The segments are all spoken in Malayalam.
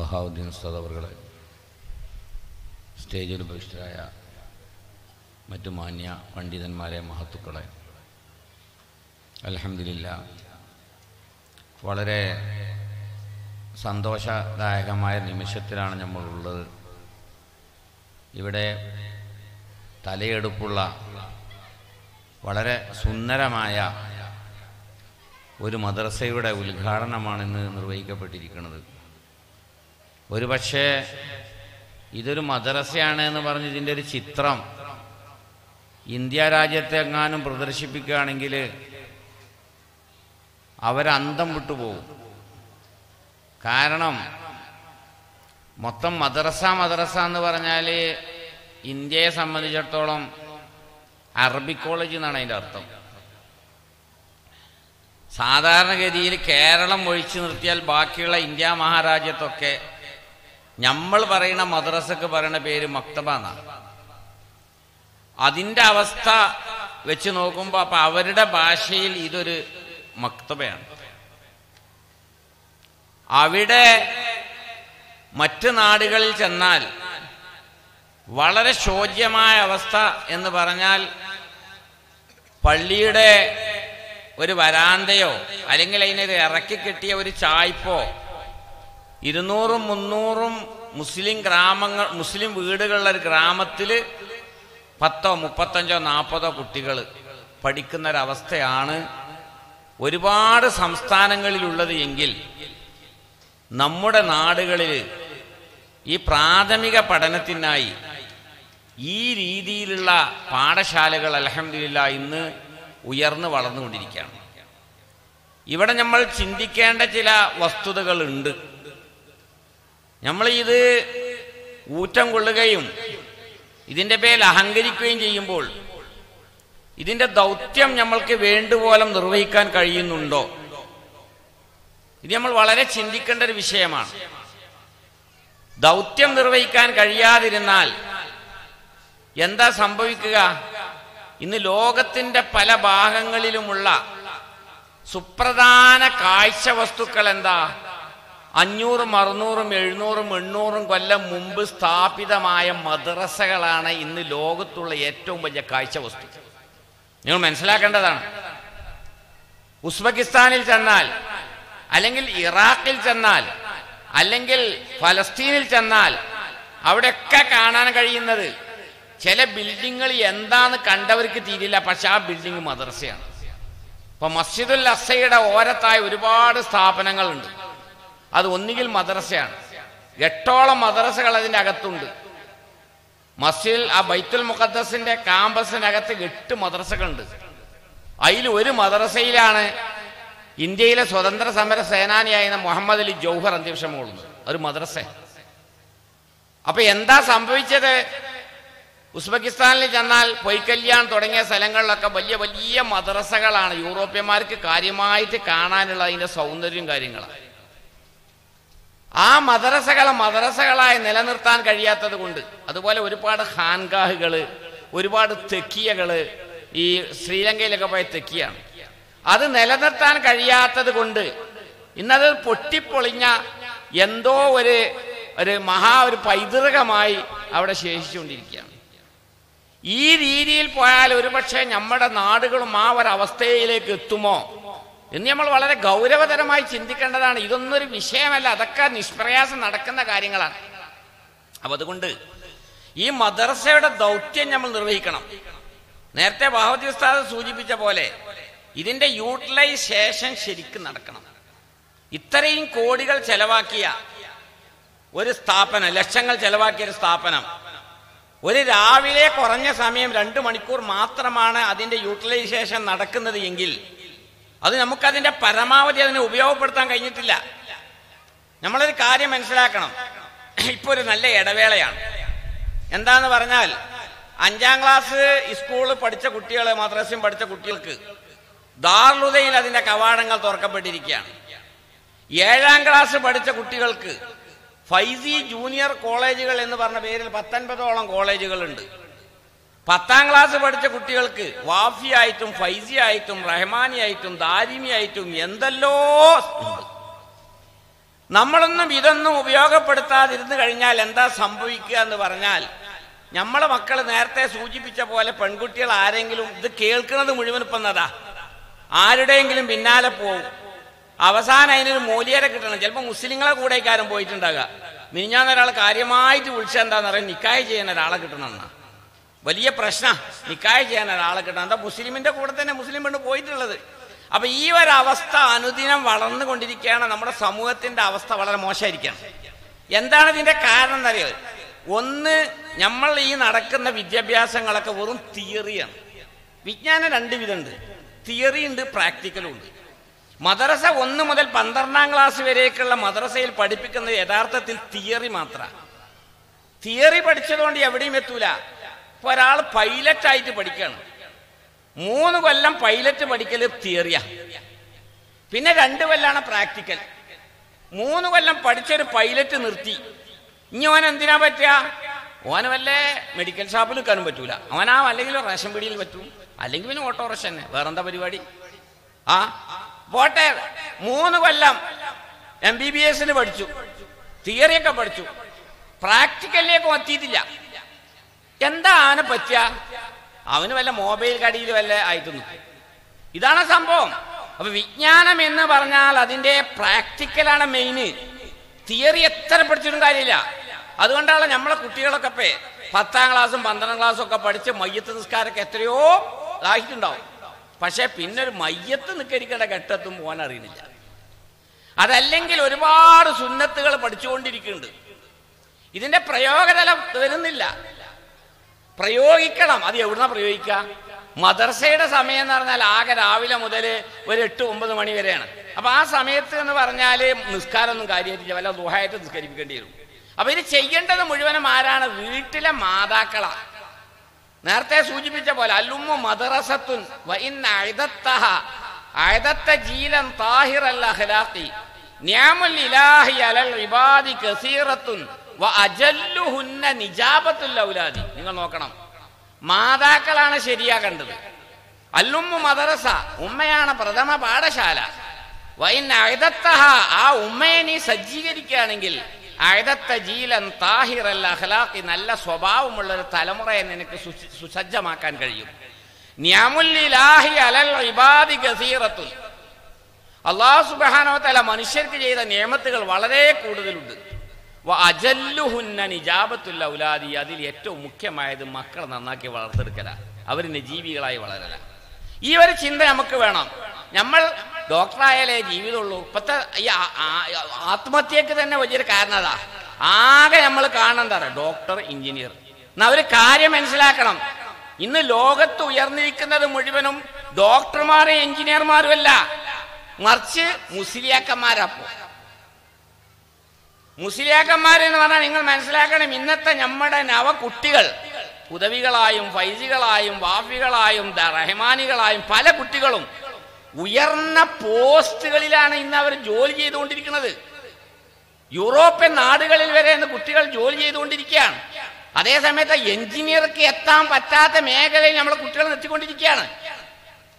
ബഹാവുദ്ദീൻ ഉസ്താദ് അവർകളെ സ്റ്റേജിൽ ഉപവിഷ്ടരായ മറ്റു മാന്യ പണ്ഡിതന്മാരെ മഹത്തുക്കളെ അലഹമില്ല വളരെ സന്തോഷദായകമായ നിമിഷത്തിലാണ് നമ്മളുള്ളത്. ഇവിടെ തലയെടുപ്പുള്ള വളരെ സുന്ദരമായ ഒരു മദ്രസയുടെ ഉദ്ഘാടനമാണ് ഇന്ന് നിർവഹിക്കപ്പെട്ടിരിക്കുന്നത്. ഒരുപക്ഷെ ഇതൊരു മദ്രസയാണ് എന്ന് പറഞ്ഞ് ഇതിന്റെ ഒരു ചിത്രം. ഇന്ത്യ രാജ്യത്തെ എങ്ങാനും പ്രദർശിപ്പിക്കുകയാണെങ്കിൽ അവരന്തം വിട്ടുപോകും. കാരണം മൊത്തം മദ്രസ മദ്രസ എന്ന് പറഞ്ഞാൽ ഇന്ത്യയെ സംബന്ധിച്ചിടത്തോളം അറബി കോളേജ് എന്നാണ് അതിന്റെ അർത്ഥം. സാധാരണഗതിയിൽ കേരളം ഒഴിച്ചു നിർത്തിയാൽ ബാക്കിയുള്ള ഇന്ത്യ മഹാരാജ്യത്തൊക്കെ നമ്മൾ പറയുന്ന മദ്രസക്ക് പറയുന്ന പേര് മക്തബ എന്നാണ് അതിന്റെ അവസ്ഥ വെച്ച് നോക്കുമ്പോൾ അപ്പം അവരുടെ ഭാഷയിൽ ഇതൊരു മക്തബയാണ്. അവിടെ മറ്റ് നാടുകളിൽ ചെന്നാൽ വളരെ ശോച്യമായ അവസ്ഥ എന്ന് പറഞ്ഞാൽ പള്ളിയുടെ ഒരു വരാന്തയോ അല്ലെങ്കിൽ അതിനൊരു ഇറക്കി കിട്ടിയ ഒരു ചായ്പോ ഇരുന്നൂറും മുന്നൂറും മുസ്ലിം ഗ്രാമങ്ങൾ മുസ്ലിം വീടുകളുള്ള ഒരു ഗ്രാമത്തിൽ പത്തോ മുപ്പത്തഞ്ചോ നാൽപ്പതോ കുട്ടികൾ പഠിക്കുന്നൊരവസ്ഥയാണ് ഒരുപാട് സംസ്ഥാനങ്ങളിലുള്ളത് എങ്കിൽ നമ്മുടെ നാടുകളിൽ ഈ പ്രാഥമിക പഠനത്തിനായി ഈ രീതിയിലുള്ള പാഠശാലകൾ അലഹമില്ല ഇന്ന് ഉയർന്നു വളർന്നുകൊണ്ടിരിക്കുകയാണ്. ഇവിടെ നമ്മൾ ചിന്തിക്കേണ്ട ചില വസ്തുതകളുണ്ട്. നമ്മൾ ഇത് ഊറ്റം കൊള്ളുകയും ഇതിന്റെ പേരിൽ അഹങ്കരിക്കുകയും ചെയ്യുമ്പോൾ ഇതിന്റെ ദൗത്യം നമ്മൾക്ക് വേണ്ടുപോലെ നിർവഹിക്കാൻ കഴിയുന്നുണ്ടോ? ഇത് നമ്മൾ വളരെ ചിന്തിക്കേണ്ട ഒരു വിഷയമാണ്. ദൗത്യം നിർവഹിക്കാൻ കഴിയാതിരുന്നാൽ എന്താ സംഭവിക്കുക? ഇന്ന് ലോകത്തിന്റെ പല ഭാഗങ്ങളിലുമുള്ള സുപ്രധാന കാഴ്ച വസ്തുക്കൾ എന്താ അഞ്ഞൂറും അറുന്നൂറും എഴുന്നൂറും എണ്ണൂറും കൊല്ലം മുമ്പ് സ്ഥാപിതമായ മദ്രസകളാണ് ഇന്ന് ലോകത്തുള്ള ഏറ്റവും വലിയ കാഴ്ച വസ്തു നിങ്ങൾ മനസ്സിലാക്കേണ്ടതാണ്. ഉസ്ബെക്കിസ്ഥാനിൽ ചെന്നാൽ അല്ലെങ്കിൽ ഇറാഖിൽ ചെന്നാൽ അല്ലെങ്കിൽ ഫലസ്തീനിൽ ചെന്നാൽ അവിടെയൊക്കെ കാണാൻ കഴിയുന്നത് ചില ബിൽഡിങ്ങുകൾ എന്താന്ന് കണ്ടവർക്ക് തീരില്ല പക്ഷെ ആ ബിൽഡിംഗ് മദ്രസയാണ്. ഇപ്പൊ മസ്ജിദുൽ അസയുടെ ഓരത്തായ ഒരുപാട് സ്ഥാപനങ്ങളുണ്ട്. അത് ഒന്നുകിൽ മദ്രസയാണ്. എട്ടോളം മദ്രസകൾ അതിന്റെ അകത്തുണ്ട്. മസ്ജിദ് ആ ബൈത്തുൽ മുഖദ്ദസിന്റെ കാമ്പസിനകത്ത് എട്ട് മദ്രസകളുണ്ട്. അതിൽ ഒരു മദ്രസയിലാണ് ഇന്ത്യയിലെ സ്വതന്ത്ര സമര സേനാനിയായിരുന്ന മുഹമ്മദ് അലി ജൗഹർ അന്ത്യക്ഷം കൊള്ളുന്നത്. ഒരു മദ്രസ. അപ്പൊ എന്താ സംഭവിച്ചത്? ഉസ്ബെക്കിസ്ഥാനിൽ ചെന്നാൽ പൊയ്ക്കല്യാൺ തുടങ്ങിയ സ്ഥലങ്ങളിലൊക്കെ വലിയ വലിയ മദ്രസകളാണ്. യൂറോപ്യന്മാർക്ക് കാര്യമായിട്ട് കാണാനുള്ള അതിന്റെ സൗന്ദര്യം കാര്യങ്ങളാണ്. ആ മദ്രസകളെ മദ്രസകളായി നിലനിർത്താൻ കഴിയാത്തത് കൊണ്ട് അതുപോലെ ഒരുപാട് ഖാൻഗാഹുകൾ ഒരുപാട് തെക്കിയകൾ ഈ ശ്രീലങ്കയിലൊക്കെ പോയ തെക്കിയാണ്. അത് നിലനിർത്താൻ കഴിയാത്തത് കൊണ്ട് ഇന്നത് പൊട്ടിപ്പൊളിഞ്ഞ എന്തോ ഒരു ഒരു മഹാ ഒരു പൈതൃകമായി അവിടെ ശേഷിച്ചുകൊണ്ടിരിക്കുകയാണ്. ഈ രീതിയിൽ പോയാൽ ഒരുപക്ഷെ നമ്മുടെ നാടുകളും ആ ഒരവസ്ഥയിലേക്ക് എത്തുമോ? എന്ന് നമ്മൾ വളരെ ഗൗരവതരമായി ചിന്തിക്കേണ്ടതാണ്. ഇതൊന്നൊരു വിഷയമല്ല. അതൊക്കെ നിഷ്പ്രയാസം നടക്കുന്ന കാര്യങ്ങളാണ്. അപ്പൊ അതുകൊണ്ട് ഈ മദർസയുടെ ദൗത്യം നമ്മൾ നിർവഹിക്കണം. നേരത്തെ ബാഹുദി ഉസ്താദ് സൂചിപ്പിച്ച പോലെ ഇതിന്റെ യൂട്ടിലൈസേഷൻ ശരിക്കും നടക്കണം. ഇത്രയും കോടികൾ ചെലവാക്കിയ ഒരു സ്ഥാപനം ലക്ഷങ്ങൾ ചെലവാക്കിയ ഒരു സ്ഥാപനം ഒരു രാവിലെ കുറഞ്ഞ സമയം രണ്ട് മണിക്കൂർ മാത്രമാണ് അതിന്റെ യൂട്ടിലൈസേഷൻ നടക്കുന്നത് എങ്കിൽ അത് നമുക്കതിന്റെ പരമാവധി അതിനെ ഉപയോഗപ്പെടുത്താൻ കഴിഞ്ഞിട്ടില്ല. നമ്മളൊരു കാര്യം മനസ്സിലാക്കണം. ഇപ്പൊ ഒരു നല്ല ഇടവേളയാണ്. എന്താന്ന് പറഞ്ഞാൽ അഞ്ചാം ക്ലാസ് സ്കൂളിൽ പഠിച്ച കുട്ടികൾ മദ്രസയും പഠിച്ച കുട്ടികൾക്ക് ദാർലുദയിൽ അതിന്റെ കവാടങ്ങൾ തുറക്കപ്പെട്ടിരിക്കുകയാണ്. ഏഴാം ക്ലാസ് പഠിച്ച കുട്ടികൾക്ക് ഫൈസി ജൂനിയർ കോളേജുകൾ എന്ന് പറഞ്ഞ പേരിൽ പത്തൊൻപതോളം കോളേജുകളുണ്ട്. പത്താം ക്ലാസ് പഠിച്ച കുട്ടികൾക്ക് വാഫിയായിട്ടും ഫൈസിയായിട്ടും റഹ്മാനിയായിട്ടും ദാരിമിയായിട്ടും എന്തല്ലോ നമ്മളൊന്നും ഇതൊന്നും ഉപയോഗപ്പെടുത്താതിരുന്നു കഴിഞ്ഞാൽ എന്താ സംഭവിക്കുക എന്ന് പറഞ്ഞാൽ നമ്മളെ മക്കൾ നേരത്തെ സൂചിപ്പിച്ച പോലെ പെൺകുട്ടികൾ ആരെങ്കിലും ഇത് കേൾക്കുന്നത് മുഴുവൻ ഇപ്പം എന്നതാ ആരുടെയെങ്കിലും പിന്നാലെ പോകും അവസാനം അതിനൊരു മൂലിയരെ കിട്ടണം. ചിലപ്പോൾ മുസ്ലിങ്ങളെ കൂടെക്കാരും പോയിട്ടുണ്ടാകുക മിനിഞ്ഞാന്ന് ഒരാൾ കാര്യമായിട്ട് വിളിച്ചാൽ പറയാൻ നിക്കായ ചെയ്യുന്ന ഒരാളെ കിട്ടണമെന്നാ വലിയ പ്രശ്ന. നിക്കായ ചെയ്യാൻ ഒരാളെ എന്താ മുസ്ലിമിന്റെ കൂടെ തന്നെ മുസ്ലിം പെണ്ണ് പോയിട്ടുള്ളത്. അപ്പൊ ഈ ഒരു അവസ്ഥ അനുദിനം വളർന്നുകൊണ്ടിരിക്കുകയാണ് നമ്മുടെ സമൂഹത്തിന്റെ അവസ്ഥ വളരെ മോശമായിരിക്കണം എന്താണ് ഇതിന്റെ കാരണം എന്നറിയോ? ഒന്ന് നമ്മൾ ഈ നടക്കുന്ന വിദ്യാഭ്യാസങ്ങളൊക്കെ വെറും തിയറിയാണ്. വിജ്ഞാനം രണ്ട് വിധമുണ്ട്. തിയറി ഉണ്ട് പ്രാക്ടിക്കലും ഉണ്ട്. മദ്രസ ഒന്ന് മുതൽ പന്ത്രണ്ടാം ക്ലാസ് വരേക്കുള്ള മദ്രസയിൽ പഠിപ്പിക്കുന്നത് യഥാർത്ഥത്തിൽ തിയറി മാത്രമാണ്. തിയറി പഠിച്ചതുകൊണ്ട് എവിടെയും എത്തൂല. ഇപ്പൊ ഒരാൾ പൈലറ്റ് ആയിട്ട് പഠിക്കുകയാണ് മൂന്ന് കൊല്ലം പൈലറ്റ് പഠിക്കൽ തിയറിയ പിന്നെ രണ്ട് കൊല്ലാണ് പ്രാക്ടിക്കൽ മൂന്ന് കൊല്ലം പഠിച്ചൊരു പൈലറ്റ് നിർത്തി. ഇനി ഓൻ എന്തിനാ പറ്റുക? ഓന് വല്ല മെഡിക്കൽ ഷോപ്പിൽ നിൽക്കാനും പറ്റൂല. അവനാ അല്ലെങ്കിൽ റേഷൻ പിടിയിൽ പറ്റും. അല്ലെങ്കിൽ പിന്നെ ഓട്ടോറിക്ഷ തന്നെ. വേറെന്താ പരിപാടി? ആ പോട്ടെ. മൂന്ന് കൊല്ലം എം ബി ബി എസിന് പഠിച്ചു. തിയറിയൊക്കെ പഠിച്ചു. പ്രാക്ടിക്കലിലേക്ക് എത്തിയിട്ടില്ല എന്താ അവനെ പറ്റുക അവന് വല്ല മൊബൈൽ കടിയിൽ വല്ല ആയിത്തുന്നു. ഇതാണ് സംഭവം. അപ്പൊ വിജ്ഞാനം എന്ന് പറഞ്ഞാൽ അതിന്റെ പ്രാക്ടിക്കലാണ് മെയിന് തിയറി എത്ര പഠിച്ചിട്ടും കാര്യമില്ല. അതുകൊണ്ടാണ് നമ്മളെ കുട്ടികളൊക്കെ പേ പത്താം ക്ലാസ്സും പന്ത്രണ്ടാം ക്ലാസ്സും ഒക്കെ പഠിച്ച് മയ്യത്ത് നിസ്കാരമൊക്കെ എത്രയോ ഇതായിട്ടുണ്ടാവും പക്ഷെ പിന്നെ ഒരു മയ്യത്ത് നിൽക്കരിക്കേണ്ട ഘട്ടത്തും പോകാൻ അറിയുന്നില്ല. അതല്ലെങ്കിൽ ഒരുപാട് സുന്നത്തുകൾ പഠിച്ചുകൊണ്ടിരിക്കുന്നുണ്ട്. ഇതിന്റെ പ്രയോഗതലം വരുന്നില്ല. പ്രയോഗിക്കണം. അത് എവിടുന്ന പ്രയോഗിക്കുക? മദർസയുടെ സമയം എന്ന് പറഞ്ഞാൽ ആകെ രാവിലെ മുതൽ ഒരു എട്ട് ഒമ്പത് മണി വരെയാണ്. അപ്പൊ ആ സമയത്ത് എന്ന് പറഞ്ഞാൽ നിസ്കാരമൊന്നും കാര്യമായിട്ടില്ല. വല്ല ദുഹായിട്ട് നിസ്കരിപ്പിക്കേണ്ടി വരും. അപ്പൊ ഇത് ചെയ്യേണ്ടത് മുഴുവനും ആരാണ്? വീട്ടിലെ മാതാക്കളാ. നേരത്തെ സൂചിപ്പിച്ച പോലെ അല്ലുമ്മു അഅദത്ത ജീലൻ നിഅമുൽ ഇലാഹി അലൽ ഇബാദി കസീറത്തുൻ ഔലാദി. നിങ്ങൾ നോക്കണം. മാതാക്കളാണ് ശരിയാകേണ്ടത് അല്ലുമ്മു മദറസ ഉമ്മയാണ് പ്രഥമ പാഠശാല. വൈൻ ആ ഉമ്മയെ നീ സജ്ജീകരിക്കുകയാണെങ്കിൽ അഴുതത്ത ജീലൻ താഹിറൽ അഖ്ലാഖി നല്ല സ്വഭാവമുള്ള ഒരു തലമുറയെ നിനക്ക് സുസജ്ജമാക്കാൻ കഴിയും. അള്ളാഹു സുബാനോ തല മനുഷ്യർക്ക് ചെയ്ത നിയമത്തുകൾ വളരെ കൂടുതലുണ്ട്. നിജാബത്തുൽ ഔലാദി. അതിൽ ഏറ്റവും മുഖ്യമായത് മക്കളെ നന്നാക്കി വളർത്തെടുക്കല അവരിന്റെ ജീവികളായി വളരല. ഈ ഒരു ചിന്ത നമുക്ക് വേണം. നമ്മൾ ഡോക്ടറായാലേ ജീവിതമുള്ളൂ. ഇപ്പത്തെ ഈ ആത്മഹത്യക്ക് തന്നെ വലിയൊരു കാരണം അതാ. ആകെ നമ്മൾ കാണുന്നതാണ് ഡോക്ടർ എഞ്ചിനീയർ. എന്നാ ഒരു കാര്യം മനസ്സിലാക്കണം. ഇന്ന് ലോകത്ത് ഉയർന്നിരിക്കുന്നത് മുഴുവനും ഡോക്ടർമാരും എഞ്ചിനീയർമാരും അല്ല. മറിച്ച് മുസ്ലിയാക്കന്മാരപ്പോ മുസ്ലിയാക്കന്മാർ എന്ന് പറഞ്ഞാൽ നിങ്ങൾ മനസ്സിലാക്കണം ഇന്നത്തെ നമ്മുടെ നവ കുട്ടികൾ ഉദവികളായും ഫൈസികളായും വാഫികളായും റഹ്മാനികളായും പല കുട്ടികളും ഉയർന്ന പോസ്റ്റുകളിലാണ് ഇന്ന് അവർ ജോലി ചെയ്തുകൊണ്ടിരിക്കുന്നത്. യൂറോപ്യൻ നാടുകളിൽ വരെ ഇന്ന് കുട്ടികൾ ജോലി ചെയ്തുകൊണ്ടിരിക്കുകയാണ്. അതേസമയത്ത് എഞ്ചിനീയർക്ക് എത്താൻ പറ്റാത്ത മേഖലയിൽ നമ്മളെ കുട്ടികൾ എത്തിക്കൊണ്ടിരിക്കുകയാണ്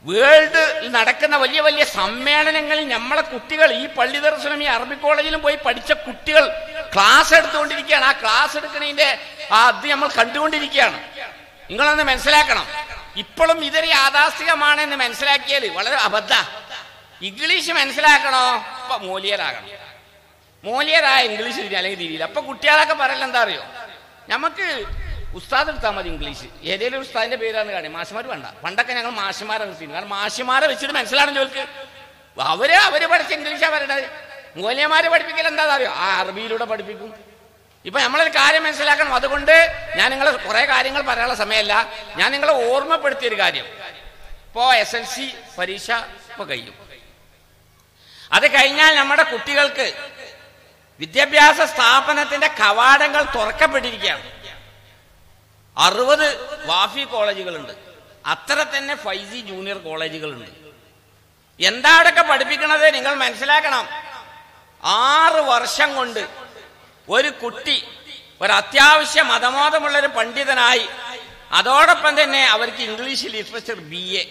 വേൾഡ് നടക്കുന്ന വലിയ വലിയ സമ്മേളനങ്ങളിൽ നമ്മളെ കുട്ടികൾ ഈ പള്ളി ദർശനം ഈ അറബി കോളേജിലും പോയി പഠിച്ച കുട്ടികൾ ക്ലാസ് എടുത്തുകൊണ്ടിരിക്കുകയാണ്. ആ ക്ലാസ് എടുക്കണതിന്റെ ആ അത് നമ്മൾ കണ്ടുകൊണ്ടിരിക്കുകയാണ്. നിങ്ങളൊന്ന് മനസ്സിലാക്കണം. ഇപ്പോഴും ഇതൊരു യാഥാസ്ഥികമാണെന്ന് മനസ്സിലാക്കിയാൽ വളരെ അബദ്ധ. ഇംഗ്ലീഷ് മനസ്സിലാക്കണോ? ഇപ്പൊ മൂലിയരാകണം. മൂലിയരായ ഇംഗ്ലീഷ് തിരി അല്ലെങ്കിൽ തിരിയില്ല. അപ്പൊ കുട്ടികളൊക്കെ പറയലെന്താ അറിയോ? നമുക്ക് ഉസ്താദ് എടുത്താൽ മതി ഇംഗ്ലീഷ്. ഏതെങ്കിലും ഒരു ഉസ്താദിന്റെ പേരാണ് കാണി മാഷമാർ വേണ്ട. പണ്ടൊക്കെ ഞങ്ങൾ മാഷിമാരെ നിർത്തിയിരുന്നു കാരണം മാഷിമാരെ വെച്ചിട്ട് മനസ്സിലാണ് ജോലിക്ക്. അവർ അവർ പഠിച്ച ഇംഗ്ലീഷാ വരേണ്ടത് മൂല്യമാരെ പഠിപ്പിക്കൽ എന്താ അറിയോ ആ അറബിയിലൂടെ പഠിപ്പിക്കും. ഇപ്പൊ നമ്മളൊരു കാര്യം മനസ്സിലാക്കണം. അതുകൊണ്ട് ഞാൻ നിങ്ങളെ കുറെ കാര്യങ്ങൾ പറയാനുള്ള സമയമല്ല. ഞാൻ നിങ്ങളെ ഓർമ്മപ്പെടുത്തിയ ഒരു കാര്യം. ഇപ്പോ എസ് എൽ സി പരീക്ഷ ഇപ്പൊ കഴിയും. അത് കഴിഞ്ഞാൽ നമ്മുടെ കുട്ടികൾക്ക് വിദ്യാഭ്യാസ സ്ഥാപനത്തിന്റെ കവാടങ്ങൾ തുറക്കപ്പെട്ടിരിക്കുകയാണ്. അറുപത് വാഫി കോളേജുകളുണ്ട്. അത്ര തന്നെ ഫൈസി ജൂനിയർ കോളേജുകളുണ്ട്. എന്താ അവിടെയൊക്കെ പഠിപ്പിക്കണത്? നിങ്ങൾ മനസ്സിലാക്കണം. ആറ് വർഷം കൊണ്ട് ഒരു കുട്ടി ഒരു അത്യാവശ്യ മതബോധമുള്ള ഒരു പണ്ഡിതനായി. അതോടൊപ്പം തന്നെ അവർക്ക് ഇംഗ്ലീഷ് ലിറ്ററേച്ചർ ബി എ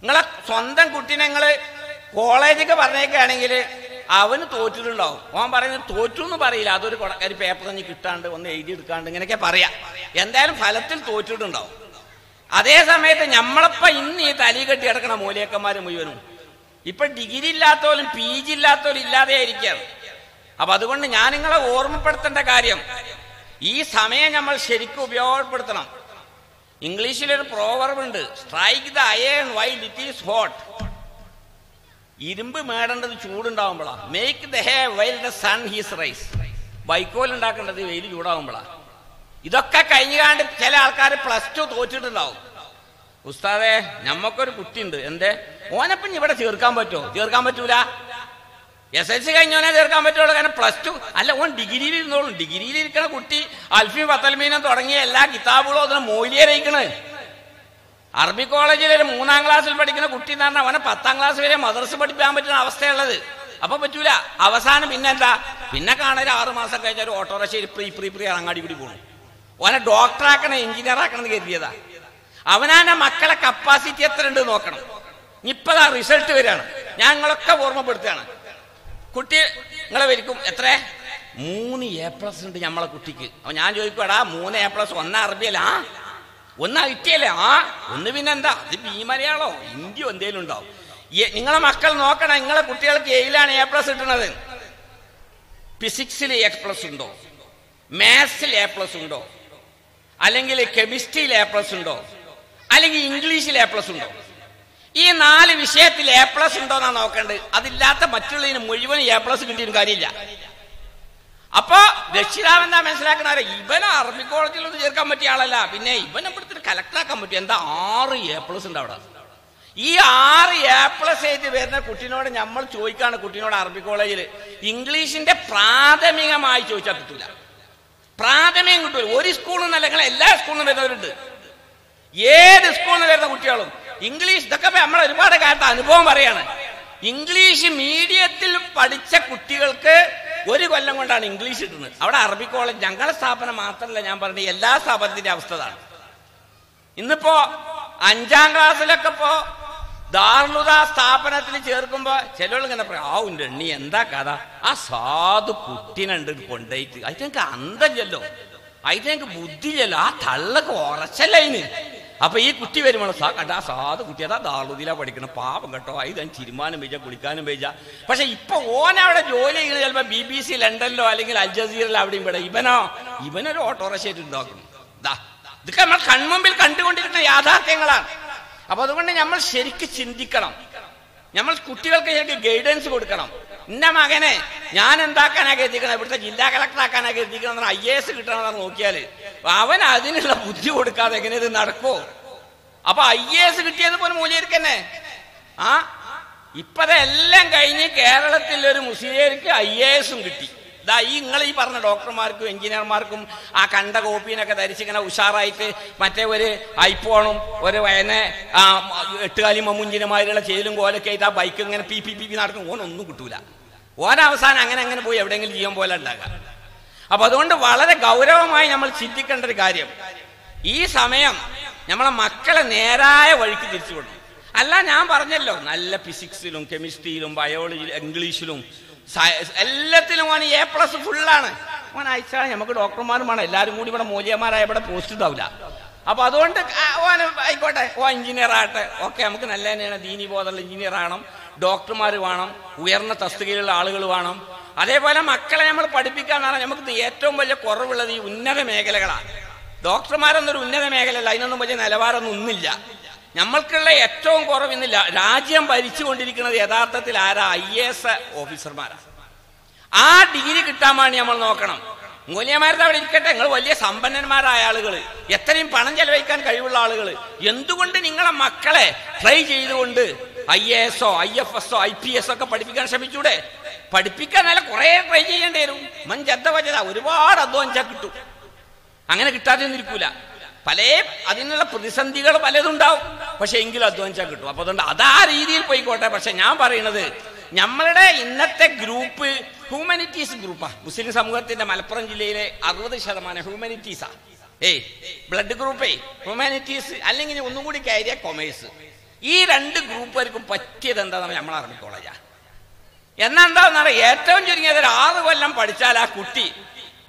നിങ്ങളെ സ്വന്തം കുട്ടീനെ നിങ്ങൾ കോളേജൊക്കെ പറഞ്ഞേക്കുകയാണെങ്കിൽ അവന് തോറ്റിട്ടുണ്ടാവും. ഓൻ പറയുന്നത് തോറ്റു എന്ന് പറയില്ല. അതൊരു കൊടക്കാരി പേപ്പർ തന്നെ കിട്ടാണ്ട് ഒന്ന് എഴുതി എടുക്കാണ്ട് ഇങ്ങനെയൊക്കെ പറയാം. എന്തായാലും ഫലത്തിൽ തോറ്റിട്ടുണ്ടാവും. അതേ സമയത്ത് നമ്മളപ്പ ഇന്ന് ഈ തലി കെട്ടി കിടക്കണ മൂലയക്കന്മാർ മുഴുവനും. ഇപ്പൊ ഡിഗ്രി ഇല്ലാത്തവരും പി ജി ഇല്ലാത്തവരും ഇല്ലാതെ ആയിരിക്കുകയാണ് അപ്പൊ അതുകൊണ്ട് ഞാൻ നിങ്ങളെ ഓർമ്മപ്പെടുത്തേണ്ട കാര്യം ഈ സമയം നമ്മൾ ശരിക്കും ഉപയോഗപ്പെടുത്തണം. ഇംഗ്ലീഷിലൊരു പ്രോവർബ് ഉണ്ട്. Strike the iron while it is hot ഇരുമ്പ് മേടേണ്ടത് ചൂടുണ്ടാവുമ്പോഴാ make the hay while the sun he's rise വൈക്കോൽ ഉണ്ടാക്കേണ്ടത് വെയിൽ ചൂടാവുമ്പോഴാണ് ഇതൊക്കെ കഴിഞ്ഞാണ്ട് ചില ആൾക്കാർ പ്ലസ് ടു തോറ്റിട്ടുണ്ടാവും. ഉസ്താദെ ഞമ്മക്കൊരു കുട്ടിയുണ്ട്. എന്തേ? ഓനപ്പം ഇവിടെ ചേർക്കാൻ പറ്റുമോ ചേർക്കാൻ പറ്റൂല? എസ് എൽ സി കഴിഞ്ഞോനെ ചേർക്കാൻ പറ്റുള്ളൂ. കാരണം പ്ലസ് ടു അല്ല ഓൻ ഡിഗ്രിയിൽ ഇരുന്നോളും. ഡിഗ്രിയിൽ ഇരിക്കണ കുട്ടി അൽഫി പത്തൽമീനം തുടങ്ങിയ എല്ലാ കിതാബുകളും അതിന് മൂല്യരയിക്കണ് അറബി കോളേജിൽ ഒരു മൂന്നാം ക്ലാസ്സിൽ പഠിക്കുന്ന കുട്ടി എന്ന് പറഞ്ഞാൽ അവനെ പത്താം ക്ലാസ് വരെ മദർസ് പഠിപ്പിക്കാൻ പറ്റുന്ന അവസ്ഥയുള്ളത്. അപ്പൊ പറ്റൂല. അവസാനം പിന്നെന്താ പിന്നെ കാണാൻ ആറ് മാസം കഴിഞ്ഞ ഒരു ഓട്ടോറിക്ഷ പ്രീ പ്രീ പ്രീ അങ്ങാടി കൂടി പോകണം ഓനെ ഡോക്ടറാക്കണം എഞ്ചിനീയർ ആക്കണം എന്ന് കരുതിയതാ. അവനാന്റെ മക്കളെ കപ്പാസിറ്റി എത്ര ഉണ്ട് നോക്കണം. ഇപ്പതാ റിസൾട്ട് വരികയാണ്. ഞാൻ നിങ്ങളൊക്കെ ഓർമ്മപ്പെടുത്തുകയാണ്. കുട്ടി നിങ്ങളെ വരിക്കും. എത്ര? മൂന്ന് എ പ്ലസ് ഉണ്ട് നമ്മളെ കുട്ടിക്ക്. അപ്പൊ ഞാൻ ചോദിക്കടാ മൂന്ന് എ പ്ലസ് ഒന്ന് അറബിയല്ല ഒന്ന് ഐറ്റിയല്ലേ ആ ഒന്ന് പിന്നെന്താ? ബി മലയാളോ? ഹിന്ദിയോ എന്തേലും ഉണ്ടാവും ഈ- നിങ്ങളെ മക്കൾ നോക്കണം നിങ്ങളെ കുട്ടികൾക്ക് എയിലാണ് എ പ്ലസ് കിട്ടണത്. ഫിസിക്സിൽ എ പ്ലസ് ഉണ്ടോ? മാത്സിൽ എ പ്ലസ് ഉണ്ടോ? അല്ലെങ്കിൽ കെമിസ്ട്രിയിൽ എ പ്ലസ് ഉണ്ടോ? അല്ലെങ്കിൽ ഇംഗ്ലീഷിൽ എ പ്ലസ് ഉണ്ടോ? ഈ നാല് വിഷയത്തിൽ എ പ്ലസ് ഉണ്ടോ എന്നാണ് നോക്കേണ്ടത് അതില്ലാത്ത മറ്റുള്ളതിന് മുഴുവൻ എ പ്ലസ് കിട്ടിയൊരു കാര്യമില്ല. അപ്പൊ രക്ഷിതാവ് എന്താ മനസ്സിലാക്കണ ഇവൻ ആർമി കോളേജിൽ ഒന്ന് ചേർക്കാൻ പറ്റിയ ആളല്ല. പിന്നെ ഇവനെ ഇവിടുത്തെ ആക്കാൻ പറ്റും എന്താ? ആറ് എ പ്ലസ് ഉണ്ട് അവിടെ. ഈ ആറ് എ പ്ലസ് ആയിട്ട് വരുന്ന കുട്ടീനോട് നമ്മൾ ചോദിക്കാണ് കുട്ടീനോട് അറബി കോളേജിൽ ഇംഗ്ലീഷിന്റെ പ്രാഥമികമായി ചോദിച്ചാൽ കിട്ടൂല. പ്രാഥമികം കിട്ടൂല. ഒരു സ്കൂളിൽ നിന്നല്ല നിങ്ങൾ എല്ലാ സ്കൂളിലും വരുന്നവരുണ്ട്. ഏത് സ്കൂളിൽ നിന്ന് വരുന്ന കുട്ടികളും. ഇംഗ്ലീഷ് ഇതൊക്കെ നമ്മൾ ഒരുപാട് കാലത്ത് അനുഭവം പറയാണ്. ഇംഗ്ലീഷ് മീഡിയത്തിൽ പഠിച്ച കുട്ടികൾക്ക് ഒരു കൊല്ലം കൊണ്ടാണ് ഇംഗ്ലീഷ് ഇടുന്നത്. അവിടെ അറബി കോളേജ് ഞങ്ങളുടെ സ്ഥാപനം മാത്രമല്ല ഞാൻ പറഞ്ഞത് എല്ലാ സ്ഥാപനത്തിന്റെ അവസ്ഥ ഇന്നിപ്പോ അഞ്ചാം ക്ലാസ്സിലൊക്കെ ഇപ്പോ ദാർലുദ സ്ഥാപനത്തിൽ ചേർക്കുമ്പോ ചിലവൾ ഇങ്ങനെ പറയും ആ ഉണ്ട് എണ്ണി എന്താ കഥ? ആ സാധു കുട്ടിനുണ്ട് കൊണ്ടുപോയിട്ട് അതിനെനിക്ക് അന്തല്ലോ അതിനെനിക്ക് ബുദ്ധിയില്ലല്ലോ ആ തള്ളക്ക് ഉറച്ചല്ലേ അപ്പൊ ഈ കുട്ടി വരുമ്പോൾ സാ കണ്ട സാധു കുട്ടി അതാ ദാർലുദില പഠിക്കണം പാപം കേട്ടോ. ഞാൻ തിരുമാനം വെച്ച കുളിക്കാനും വെച്ച. പക്ഷെ ഇപ്പൊ ഓൻ അവിടെ ജോലി ചെയ്യുന്നത് ചിലപ്പോ ബി ബി സി ലണ്ടനിലോ അല്ലെങ്കിൽ അൽ ജസീറിലോ അവിടെയും ഇവിടെ. ഇവനോ ഇവനൊരു ഓട്ടോറിക്ഷ ഉണ്ടാക്കണം ദാ ഇതൊക്കെ നമ്മൾ കൺമുമ്പിൽ കണ്ടുകൊണ്ടിരിക്കുന്ന യാഥാർത്ഥ്യങ്ങളാണ്. അപ്പൊ അതുകൊണ്ട് നമ്മൾ ശരിക്ക് ചിന്തിക്കണം. നമ്മൾ കുട്ടികൾക്ക് ശരിക്കും ഗൈഡൻസ് കൊടുക്കണം. എന്റെ മകനെ ഞാൻ എന്താക്കാനാ കരുതിക്കണം? ഇവിടുത്തെ ജില്ലാ കളക്ടർ ആക്കാനാ കരുതിക്കണം ഐ എ എസ് കിട്ടണമെന്ന് നോക്കിയാൽ അവൻ അതിനുള്ള ബുദ്ധി കൊടുക്കാതെ എങ്ങനെ ഇത് നടക്കോ? അപ്പൊ ഐ എ എസ് കിട്ടിയത് പോലെ മൂല്യരിക്കന്നെ ആ? ഇപ്പതെല്ലാം കഴിഞ്ഞ് കേരളത്തിൽ ഒരു ഐ എ എസും കിട്ടി. ദാ ഈ നിങ്ങൾ ഈ പറഞ്ഞ ഡോക്ടർമാർക്കും എഞ്ചിനീയർമാർക്കും ആ കണ്ട കോപ്പീനൊക്കെ ധരിച്ചിങ്ങനെ ഉഷാറായിട്ട് മറ്റേ ഒരു ഐഫോണും ഒരു വയനെ ആ എട്ടുകാലി മമ്മുഞ്ചിനുമാരുള്ള ചേലും കോലൊക്കെ ആയിട്ട് ആ ബൈക്ക് ഇങ്ങനെ പി പി പി പി നടക്കും ഓനൊന്നും കിട്ടൂല. ഓനവസാനം അങ്ങനെ അങ്ങനെ പോയി എവിടെയെങ്കിലും ചെയ്യാൻ പോലെ ഉണ്ടാകാം. അപ്പൊ അതുകൊണ്ട് വളരെ ഗൗരവമായി നമ്മൾ ചിന്തിക്കേണ്ട ഒരു കാര്യം. ഈ സമയം നമ്മളെ മക്കളെ നേരായ വഴിക്ക് തിരിച്ചു കൊടുക്കും അല്ല ഞാൻ പറഞ്ഞല്ലോ നല്ല ഫിസിക്സിലും കെമിസ്ട്രിയിലും ബയോളജിയിലും ഇംഗ്ലീഷിലും എല്ലാത്തിലും ഓൻ എ പ്ലസ് ഫുള്ളാണ് ഓൻ അയച്ചാൽ നമുക്ക് ഡോക്ടർമാരും വേണം. എല്ലാവരും കൂടി ഇവിടെ മൂല്യമാരായ ഇവിടെ പോസ്റ്റ് ഉണ്ടാവില്ല അപ്പൊ അതുകൊണ്ട് ഓന ആയിക്കോട്ടെ. ഓ എഞ്ചിനീയർ ആകട്ടെ. ഓക്കെ നമുക്ക് നല്ല തന്നെയാണ്. ദീനി ബോധമുള്ള എഞ്ചിനീയർ ആകണം. ഡോക്ടർമാർ വേണം. ഉയർന്ന തസ്തികയിലുള്ള ആളുകൾ വേണം. അതേപോലെ മക്കളെ നമ്മൾ പഠിപ്പിക്കാന്ന് പറഞ്ഞാൽ നമുക്ക് ഏറ്റവും വലിയ കുറവുള്ളത് ഈ ഉന്നത മേഖലകളാണ്. ഡോക്ടർമാരൊന്നൊരു ഉന്നത മേഖലയല്ല. അതിനൊന്നും വലിയ നിലവാരമൊന്നും ഒന്നില്ല നമ്മൾക്കുള്ള ഏറ്റവും കുറവ് ഇന്ന് രാജ്യം ഭരിച്ചുകൊണ്ടിരിക്കുന്നത് യഥാർത്ഥത്തിൽ ആരാ? ഐ എ എസ് ഓഫീസർമാരാണ് ആ ഡിഗ്രി കിട്ടാൻ വേണ്ടി നമ്മൾ നോക്കണം. മൂല്യമാരുടെ അവിടെ ഇരിക്കട്ടെ. നിങ്ങൾ വലിയ സമ്പന്നന്മാരായ ആളുകൾ എത്രയും പണം ചെലവഴിക്കാൻ കഴിവുള്ള ആളുകൾ എന്തുകൊണ്ട് നിങ്ങളെ മക്കളെ ട്രൈ ചെയ്തുകൊണ്ട് ഐ എ എസോ ഐ എഫ് എസോ ഐ പി എസ് ഒക്കെ പഠിപ്പിക്കാൻ ശ്രമിച്ചൂടെ? പഠിപ്പിക്കാൻ നല്ല കുറെ ട്രൈ ചെയ്യേണ്ടി വരും. മഞ്ചദ്ദ വചത ഒരുപാട് അധ്വാനിച്ചാൽ കിട്ടും. അങ്ങനെ കിട്ടാതെ ഒന്നും ഇരിക്കൂല പല അതിനുള്ള പ്രതിസന്ധികൾ പലതുണ്ടാവും. പക്ഷെ എങ്കിലും അധ്വാനിച്ചാൽ കിട്ടും. അപ്പൊ അതുകൊണ്ട് ആ രീതിയിൽ പോയിക്കോട്ടെ. പക്ഷെ ഞാൻ പറയുന്നത് നമ്മളുടെ ഇന്നത്തെ ഗ്രൂപ്പ് ഹ്യൂമാനിറ്റീസ് ഗ്രൂപ്പാ. മുസ്ലിം സമൂഹത്തിന്റെ മലപ്പുറം ജില്ലയിലെ അറുപത് ശതമാനം ഹ്യൂമാനിറ്റീസാ. ഏയ് ബ്ലഡ് ഗ്രൂപ്പേ ഹ്യൂമാനിറ്റീസ് അല്ലെങ്കിൽ ഒന്നും കൂടി കയറിയ കൊമേഴ്സ് ഈ രണ്ട് ഗ്രൂപ്പുകാർക്കും പറ്റിയത് എന്താണെന്ന് നമ്മൾ കോളേജാ എന്നാ എന്താണെന്നറിയാം ഏറ്റവും ചുരുങ്ങിയത് ഒരു ആറ് കൊല്ലം പഠിച്ചാൽ ആ കുട്ടി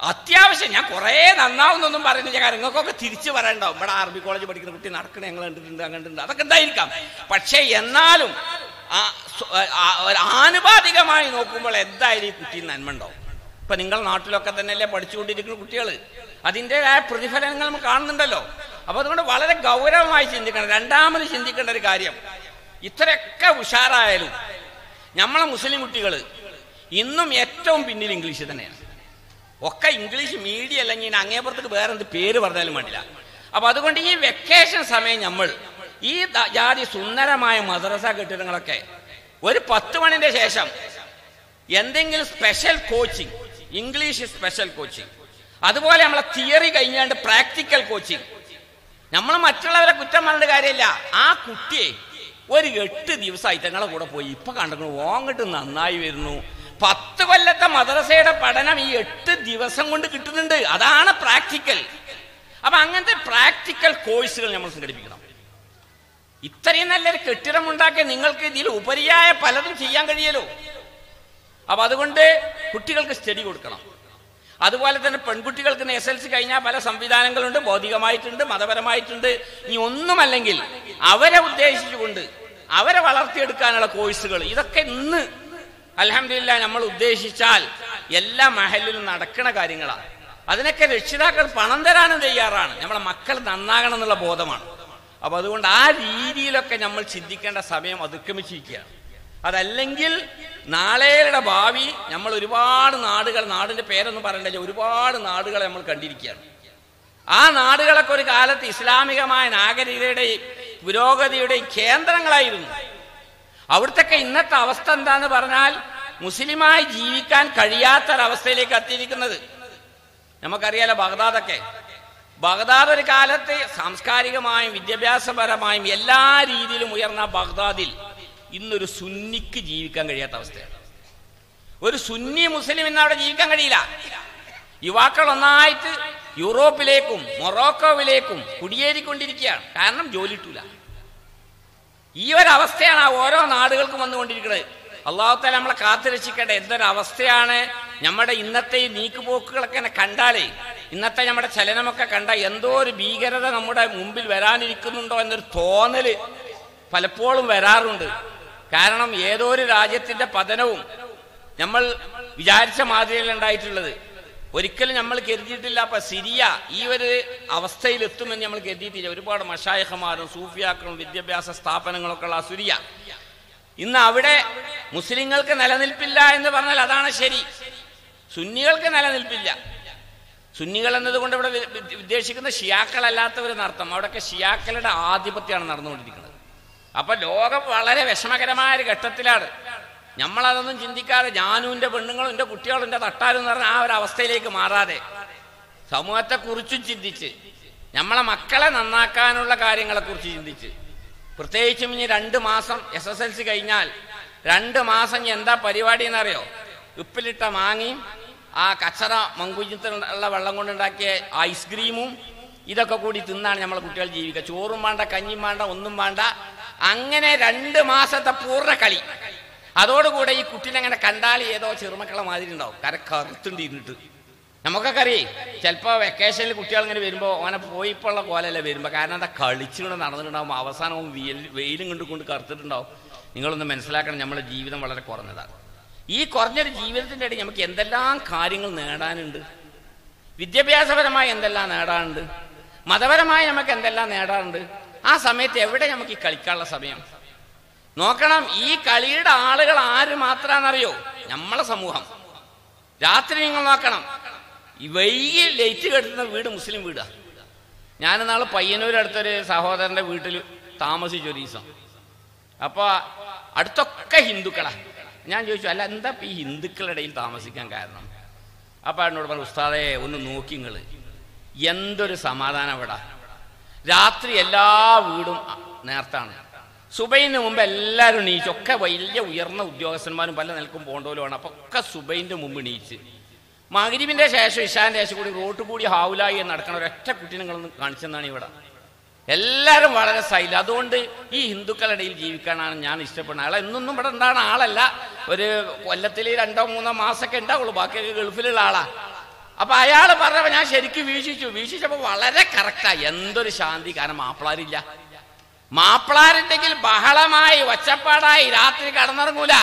അത്യാവശ്യം ഞാൻ കുറേ നന്നാവുന്നൊന്നും പറയുന്നില്ല. കാരണം നിങ്ങൾക്കൊക്കെ തിരിച്ചു പറയണ്ടാവും ഇവിടെ അറബി കോളേജ് പഠിക്കുന്ന കുട്ടി നടക്കണേ ഞങ്ങൾ കണ്ടിട്ടുണ്ട് കണ്ടിട്ടുണ്ട് അതൊക്കെ എന്തായിരിക്കാം? പക്ഷേ എന്നാലും ആനുപാതികമായി നോക്കുമ്പോൾ എന്തായാലും ഈ കുട്ടി നന്മ ഉണ്ടാവും. ഇപ്പൊ നിങ്ങൾ നാട്ടിലൊക്കെ തന്നെയല്ലേ പഠിച്ചുകൊണ്ടിരിക്കുന്ന കുട്ടികൾ അതിന്റെതായ പ്രതിഫലനങ്ങൾ നമ്മൾ കാണുന്നുണ്ടല്ലോ. അപ്പൊ അതുകൊണ്ട് വളരെ ഗൗരവമായി ചിന്തിക്കണം. രണ്ടാമത് ചിന്തിക്കേണ്ട ഒരു കാര്യം ഇത്രയൊക്കെ ഉഷാറായാലും നമ്മളെ മുസ്ലിം കുട്ടികൾ ഇന്നും ഏറ്റവും പിന്നിൽ ഇംഗ്ലീഷ് തന്നെയാണ്. ഒക്കെ ഇംഗ്ലീഷ് മീഡിയം അല്ലെങ്കിൽ ഇനി അങ്ങേപ്പുറത്തേക്ക് വേറെ എന്ത് പേര് പറഞ്ഞാലും വേണ്ടില്ല. അപ്പൊ അതുകൊണ്ട് ഈ വെക്കേഷൻ സമയം നമ്മൾ ഈ ജാതി സുന്ദരമായ മദ്രസ കെട്ടിടങ്ങളൊക്കെ ഒരു പത്ത് മണിന്റെ ശേഷം എന്തെങ്കിലും special coaching English special coaching അതുപോലെ നമ്മളെ തിയറി കഴിഞ്ഞാണ്ട് പ്രാക്ടിക്കൽ കോച്ചിങ് നമ്മൾ മറ്റുള്ളവരെ കുറ്റം പറഞ്ഞിട്ട് കാര്യമില്ല. ആ കുട്ടിയെ ഒരു എട്ട് ദിവസമായി തങ്ങളെ കൂടെ പോയി ഇപ്പൊ കണ്ടു ഓങ്ങട്ട് നന്നായി വരുന്നു. പത്ത് കൊല്ലത്തെ മദ്രസയുടെ പഠനം ഈ എട്ട് ദിവസം കൊണ്ട് കിട്ടുന്നുണ്ട്. അതാണ് പ്രാക്ടിക്കൽ. അപ്പൊ അങ്ങനത്തെ പ്രാക്ടിക്കൽ കോഴ്സുകൾ നമ്മൾ സംഘടിപ്പിക്കണം. ഇത്രയും നല്ലൊരു കെട്ടിടം ഉണ്ടാക്കിയ നിങ്ങൾക്ക് ഇതിൽ ഉപരിയായ പലതും ചെയ്യാൻ കഴിയല്ലോ. അപ്പൊ അതുകൊണ്ട് കുട്ടികൾക്ക് സ്റ്റഡി കൊടുക്കണം. അതുപോലെ തന്നെ പെൺകുട്ടികൾക്ക് എസ് എൽ സി കഴിഞ്ഞാൽ പല സംവിധാനങ്ങളുണ്ട്. ഭൗതികമായിട്ടുണ്ട് മതപരമായിട്ടുണ്ട്. ഇനി ഒന്നുമല്ലെങ്കിൽ അവരെ ഉദ്ദേശിച്ചുകൊണ്ട് അവരെ വളർത്തിയെടുക്കാനുള്ള കോഴ്സുകൾ. ഇതൊക്കെ ഇന്ന് അലഹമില്ല നമ്മൾ ഉദ്ദേശിച്ചാൽ എല്ലാ മഹലിലും നടക്കുന്ന കാര്യങ്ങളാണ് അതിനൊക്കെ രക്ഷിതാക്കൾ പണം തരാനും തയ്യാറാണ്. നമ്മളെ മക്കൾ നന്നാകണം എന്നുള്ള ബോധമാണ്. അപ്പൊ അതുകൊണ്ട് ആ രീതിയിലൊക്കെ നമ്മൾ ചിന്തിക്കേണ്ട സമയം അതിക്രമിച്ചിരിക്കുകയാണ് അതല്ലെങ്കിൽ നാളെയുടെ ഭാവി നമ്മൾ ഒരുപാട് നാടുകൾ നാടിന്റെ പേരൊന്നും പറയണ്ടല്ലോ ഒരുപാട് നാടുകളെ നമ്മൾ കണ്ടിരിക്കുകയാണ്. ആ നാടുകളൊക്കെ ഒരു കാലത്ത് ഇസ്ലാമികമായ നാഗരികതയുടെയും പുരോഗതിയുടെയും കേന്ദ്രങ്ങളായിരുന്നു. അവിടുത്തെ ഇന്നത്തെ അവസ്ഥ എന്താന്ന് പറഞ്ഞാൽ മുസ്ലിമായി ജീവിക്കാൻ കഴിയാത്തൊരവസ്ഥയിലേക്ക് എത്തിയിരിക്കുന്നത്. നമുക്കറിയാലോ ബഗ്ദാദൊക്കെ. ബഗ്ദാദ് ഒരു കാലത്ത് സാംസ്കാരികമായും വിദ്യാഭ്യാസപരമായും എല്ലാ രീതിയിലും ഉയർന്ന ബഗ്ദാദിൽ ഇന്നൊരു സുന്നിക്ക് ജീവിക്കാൻ കഴിയാത്ത അവസ്ഥയാണ്. ഒരു സുന്നി മുസ്ലിം ഇന്ന് അവിടെ ജീവിക്കാൻ കഴിയില്ല. യുവാക്കൾ ഒന്നായിട്ട് യൂറോപ്പിലേക്കും മൊറോക്കോവിലേക്കും കുടിയേറിക്കൊണ്ടിരിക്കുകയാണ്. കാരണം ജോലി കിട്ടൂല. ഈ ഒരു അവസ്ഥയാണ് ആ ഓരോ നാടുകൾക്കും വന്നുകൊണ്ടിരിക്കുന്നത്. അള്ളാഹുത്താല നമ്മളെ കാത്തുരക്ഷിക്കേണ്ട എന്തൊരവസ്ഥയാണ് നമ്മുടെ ഇന്നത്തെ ഈ നീക്കുപോക്കുകളൊക്കെ കണ്ടാലേ. ഇന്നത്തെ നമ്മുടെ ചലനമൊക്കെ കണ്ട എന്തോ ഒരു ഭീകരത നമ്മുടെ മുമ്പിൽ വരാനിരിക്കുന്നുണ്ടോ എന്നൊരു തോന്നൽ പലപ്പോഴും വരാറുണ്ട്. കാരണം ഏതോ ഒരു രാജ്യത്തിന്റെ പതനവും നമ്മൾ വിചാരിച്ച മാതിരിയല്ല ഉണ്ടായിട്ടുള്ളത്. ഒരിക്കലും നമ്മൾ കരുതിയിട്ടില്ല അപ്പൊ സിരിയ ഈ ഒരു അവസ്ഥയിൽ എത്തുമെന്ന് നമ്മൾ കരുതിയിട്ടില്ല. ഒരുപാട് മഷായഹമാരും സൂഫിയാക്കളും വിദ്യാഭ്യാസ സ്ഥാപനങ്ങളൊക്കെ ഉള്ള സുരിയ. ഇന്ന് അവിടെ മുസ്ലിങ്ങൾക്ക് നിലനിൽപ്പില്ല എന്ന് പറഞ്ഞാൽ അതാണ് ശരി. സുന്നികൾക്ക് നിലനിൽപ്പില്ല. സുന്നികൾ എന്നതുകൊണ്ട് ഇവിടെ ഉദ്ദേശിക്കുന്ന ഷിയാക്കളല്ലാത്തവരെന്നർത്ഥം അവിടെയൊക്കെ ഷിയാക്കളുടെ ആധിപത്യമാണ് നടന്നുകൊണ്ടിരിക്കുന്നത്. അപ്പൊ ലോകം വളരെ വിഷമകരമായ ഒരു ഘട്ടത്തിലാണ്. നമ്മളതൊന്നും ചിന്തിക്കാതെ ഞാനും എന്റെ പെണ്ണുങ്ങളും എന്റെ കുട്ടികളും എന്റെ തട്ടാരും എന്ന് പറഞ്ഞ ആ ഒരു അവസ്ഥയിലേക്ക് മാറാതെ സമൂഹത്തെക്കുറിച്ചും ചിന്തിച്ച് നമ്മളെ മക്കളെ നന്നാക്കാനുള്ള കാര്യങ്ങളെക്കുറിച്ച് ചിന്തിച്ച്. പ്രത്യേകിച്ചും ഇനി രണ്ട് മാസം എസ് എസ് എൽ സി കഴിഞ്ഞാൽ രണ്ട് മാസം എന്താ പരിപാടി എന്നറിയോ? ഉപ്പിലിട്ട മാങ്ങയും ആ കച്ചറ മങ്കുജിത്തുള്ള വെള്ളം കൊണ്ടുണ്ടാക്കിയ ഐസ്ക്രീമും ഇതൊക്കെ കൂടി തിന്നാണ് നമ്മളെ കുട്ടികൾ ജീവിക്കുക. ചോറും വേണ്ട കഞ്ഞിയും വേണ്ട ഒന്നും വേണ്ട. അങ്ങനെ രണ്ട് മാസത്തെ പൂർണ കളി. അതോടുകൂടെ ഈ കുട്ടീനെ അങ്ങനെ കണ്ടാൽ ഏതോ ചെറുമക്കളെ മാതിരി ഉണ്ടാവും. കര കറുത്തുണ്ടിരുന്നിട്ട് നമുക്കൊക്കെ അറിയേ. ചിലപ്പോൾ വെക്കേഷനിൽ കുട്ടികൾ ഇങ്ങനെ വരുമ്പോൾ ഓനെ പോയിപ്പോഴുള്ള കോലല്ല വരുമ്പോൾ കാരണം എന്താ കളിച്ചുകൊണ്ട് നടന്നിട്ടുണ്ടാവും. അവസാനവും വെയിൽ വെയിലും കൊണ്ട് കൊണ്ട് കറുത്തിട്ടുണ്ടാവും. നിങ്ങളൊന്ന് മനസ്സിലാക്കണം നമ്മുടെ ജീവിതം വളരെ കുറഞ്ഞതാണ്. ഈ കുറഞ്ഞൊരു ജീവിതത്തിന്റെ ഇടയിൽ നമുക്ക് എന്തെല്ലാം കാര്യങ്ങൾ നേടാനുണ്ട്? വിദ്യാഭ്യാസപരമായി എന്തെല്ലാം നേടാനുണ്ട്? മതപരമായി നമുക്ക് എന്തെല്ലാം നേടാനുണ്ട്? ആ സമയത്ത് എവിടെ നമുക്ക് ഈ കളിക്കാനുള്ള സമയം? നോക്കണം ഈ കളിയുടെ ആളുകൾ ആര് മാത്രാന്നറിയോ? നമ്മളെ സമൂഹം. രാത്രി നിങ്ങൾ നോക്കണം. വൈകി ലൈറ്റ് കെട്ടുന്ന വീട് മുസ്ലിം വീടാ. ഞാൻ നാളെ പയ്യന്നൂർ അടുത്തൊരു സഹോദരന്റെ വീട്ടിൽ താമസിച്ചു ഒരു ദിവസം. അപ്പൊ അടുത്തൊക്കെ ഹിന്ദുക്കളാ. ഞാൻ ചോദിച്ചു അല്ല എന്താ ഈ ഹിന്ദുക്കളുടെ ഇടയിൽ താമസിക്കാൻ കാരണം? അപ്പൊ എന്നോട് പറഞ്ഞു ഉസ്താദേ ഒന്ന് നോക്കി നിങ്ങൾ. എന്തൊരു സമാധാനം ഇവിടെ. രാത്രി എല്ലാ വീടും നേർത്താണ്. സുബൈന് മുമ്പ് എല്ലാവരും നീച്ചു ഒക്കെ വലിയ ഉയർന്ന ഉദ്യോഗസ്ഥന്മാരും പല നിൽക്കും പോണ്ടോലുമാണ്. അപ്പൊ ഒക്കെ സുബൈന്റെ മുമ്പ് നീച്ച് മകരിവിന്റെ ശേഷം ഇഷാന്റെ ശേഷം കൂടി റോട്ട് കൂടി ഹാവുലായി നടക്കണ ഒരൊറ്റ കുട്ടിനങ്ങളൊന്നും കാണിച്ചെന്നാണ് ഇവിടെ. എല്ലാവരും വളരെ സൈല. അതുകൊണ്ട് ഈ ഹിന്ദുക്കളുടെ ഇടയിൽ ജീവിക്കാനാണ് ഞാൻ ഇഷ്ടപ്പെടുന്നത്. ആളെ എന്നൊന്നും ഇവിടെ ഉണ്ടാകുന്ന ആളല്ല. ഒരു കൊല്ലത്തിൽ രണ്ടോ മൂന്നോ മാസമൊക്കെ ഉണ്ടാവുള്ളൂ. ബാക്കിയൊക്കെ ഗൾഫിലുള്ള ആളാ. അപ്പൊ അയാൾ പറഞ്ഞപ്പോ ഞാൻ ശരിക്കും വീക്ഷിച്ചു. വീക്ഷിച്ചപ്പോ വളരെ കറക്റ്റാ എന്തൊരു ശാന്തി. കാരണം മാപ്പിളാരില്ല. മാപ്പിളാരുണ്ടെങ്കിൽ ബഹളമായി ഒച്ചപ്പാടായി രാത്രി കടന്നിറങ്ങൂല.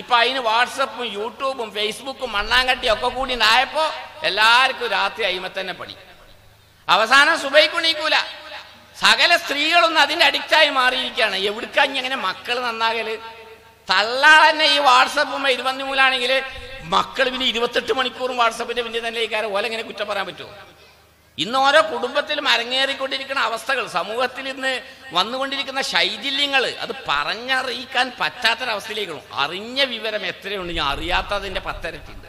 ഇപ്പൊ അതിന് വാട്സപ്പും യൂട്യൂബും ഫേസ്ബുക്കും മണ്ണാങ്കട്ടിയും ഒക്കെ കൂടി ഉണ്ടായപ്പോ എല്ലാവർക്കും രാത്രി അയിമ തന്നെ പണി. അവസാനം സുബൈക്കുണീക്കൂല സകല സ്ത്രീകളൊന്നും അതിന്റെ അഡിക്റ്റായി മാറിയിരിക്കുകയാണ്. എവിടുക്കാഞ്ഞ് അങ്ങനെ മക്കൾ നന്നാകൽ? തള്ളാളന്നെ ഈ വാട്സപ്പും ഇരുപത്തിമൂലാണെങ്കിൽ മക്കൾ പിന്നെ ഇരുപത്തെട്ട് മണിക്കൂറും വാട്സപ്പിന്റെ പിന്നെ തന്നെ ഇക്കാരം ഓലെങ്ങനെ കുറ്റം പറയാൻ പറ്റുമോ? ഇന്ന് ഓരോ കുടുംബത്തിലും അരങ്ങേറിക്കൊണ്ടിരിക്കുന്ന അവസ്ഥകൾ സമൂഹത്തിൽ ഇന്ന് വന്നുകൊണ്ടിരിക്കുന്ന ശൈഥില്യങ്ങൾ അത് പറഞ്ഞറിയിക്കാൻ പറ്റാത്തൊരവസ്ഥയിലേക്കാണ് അറിഞ്ഞ വിവരം എത്രയുണ്ട്? ഞാൻ അറിയാത്തതിന്റെ പത്തരട്ടിണ്ട്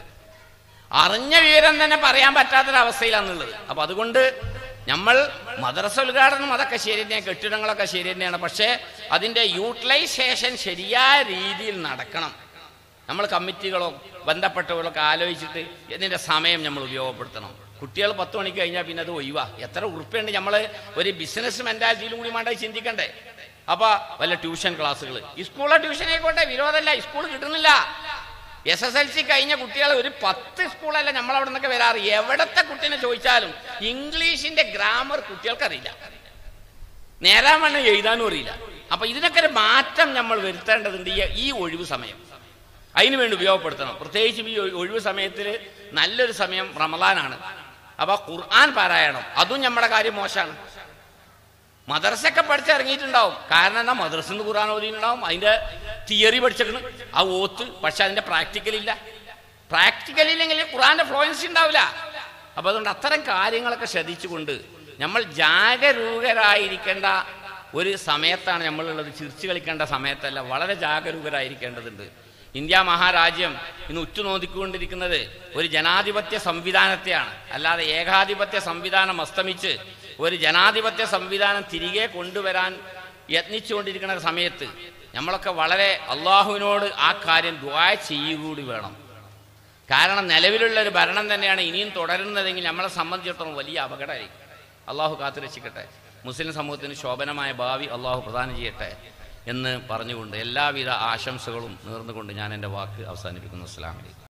അറിഞ്ഞ വിവരം തന്നെ പറയാൻ പറ്റാത്തൊരവസ്ഥയിലാണുള്ളത്. അപ്പം അതുകൊണ്ട് നമ്മൾ മദ്രസ ഉദ്ഘാടനം അതൊക്കെ ശരി തന്നെയാണ് കെട്ടിടങ്ങളൊക്കെ ശരി തന്നെയാണ്. പക്ഷേ അതിന്റെ യൂട്ടിലൈസേഷൻ ശരിയായ രീതിയിൽ നടക്കണം. നമ്മൾ കമ്മിറ്റികളോ ബന്ധപ്പെട്ടവരൊക്കെ ആലോചിച്ചിട്ട് ഇതിന്റെ സമയം നമ്മൾ ഉപയോഗപ്പെടുത്തണം. കുട്ടികൾ പത്ത് മണിക്ക് കഴിഞ്ഞാൽ പിന്നെ അത് ഒഴിവാ. എത്ര ഉറുപ്പുണ്ട് നമ്മൾ ഒരു ബിസിനസ് മെന്റാലിറ്റിയിലും കൂടി വേണ്ട ചിന്തിക്കണ്ടേ? അപ്പൊ വല്ല ട്യൂഷൻ ക്ലാസ്സുകൾ സ്കൂളിലെ ട്യൂഷൻ ആയിക്കോട്ടെ വിരോധമല്ല സ്കൂൾ കിട്ടുന്നില്ല. എസ് എസ് എൽ സി കഴിഞ്ഞ കുട്ടികൾ ഒരു പത്ത് സ്കൂളല്ല നമ്മൾ അവിടെ നിന്നൊക്കെ വരാറ്. എവിടത്തെ കുട്ടീനെ ചോദിച്ചാലും ഇംഗ്ലീഷിന്റെ ഗ്രാമർ കുട്ടികൾക്ക് അറിയില്ല നേരാൻ വേണം എഴുതാനും അറിയില്ല. അപ്പൊ ഇതിനൊക്കെ ഒരു മാറ്റം നമ്മൾ വരുത്തേണ്ടതുണ്ട് ഈ- ഒഴിവ് സമയം. അതിനു വേണ്ടി ഉപയോഗപ്പെടുത്തണം. പ്രത്യേകിച്ചും ഈ ഒഴിവ് സമയത്തിൽ നല്ലൊരു സമയം റമദാനാണ്. അപ്പൊ ഖുർആൻ പാരായണം. അതും നമ്മുടെ കാര്യം മോശമാണ് മദ്രസൊക്കെ പഠിച്ചിറങ്ങിയിട്ടുണ്ടാവും. കാരണം എന്താ? മദ്രസ ഖുർആൻ ഓതിയിട്ടുണ്ടാവും. അതിന്റെ തിയറി പഠിച്ചേക്കണ് ആ ഓത്ത് പക്ഷെ ഇല്ല. പ്രാക്ടിക്കൽ ഇല്ലെങ്കിൽ ഖുറാന്റെ ഫ്ലുവൻസി ഉണ്ടാവില്ല. അപ്പൊ അതുകൊണ്ട് അത്തരം കാര്യങ്ങളൊക്കെ ശ്രദ്ധിച്ചുകൊണ്ട് നമ്മൾ ജാഗരൂകരായിരിക്കേണ്ട ഒരു സമയത്താണ് നമ്മളുള്ളത്. ചിരിച്ചു കളിക്കേണ്ട സമയത്തല്ല വളരെ ജാഗരൂകരായിരിക്കേണ്ടതുണ്ട്. ഇന്ത്യ മഹാരാജ്യം ഇന്ന് ഉറ്റുനോക്കിക്കൊണ്ടിരിക്കുന്നത് ഒരു ജനാധിപത്യ സംവിധാനത്തെയാണ്. അല്ലാതെ ഏകാധിപത്യ സംവിധാനം അസ്തമിച്ച് ഒരു ജനാധിപത്യ സംവിധാനം തിരികെ കൊണ്ടുവരാൻ യത്നിച്ചുകൊണ്ടിരിക്കുന്ന സമയത്ത് നമ്മളൊക്കെ വളരെ അള്ളാഹുവിനോട് ആ കാര്യം ദ്വായ ചെയ്യുകൂടി വേണം. കാരണം നിലവിലുള്ള ഒരു ഭരണം തന്നെയാണ് ഇനിയും തുടരുന്നതെങ്കിൽ നമ്മളെ സംബന്ധിച്ചിടത്തോളം വലിയ അപകടമായിരിക്കും. അള്ളാഹു കാത്തുരക്ഷിക്കട്ടെ. മുസ്ലിം സമൂഹത്തിന് ശോഭനമായ ഭാവി അള്ളാഹു പ്രദാനം ചെയ്യട്ടെ. എന്ന് പറഞ്ഞുകൊണ്ട് എല്ലാവിധ ആശംസകളും നേർന്നുകൊണ്ട് ഞാൻ എന്റെ വാക്ക് അവസാനിപ്പിക്കുന്നു. അസ്സലാമലൈക്കും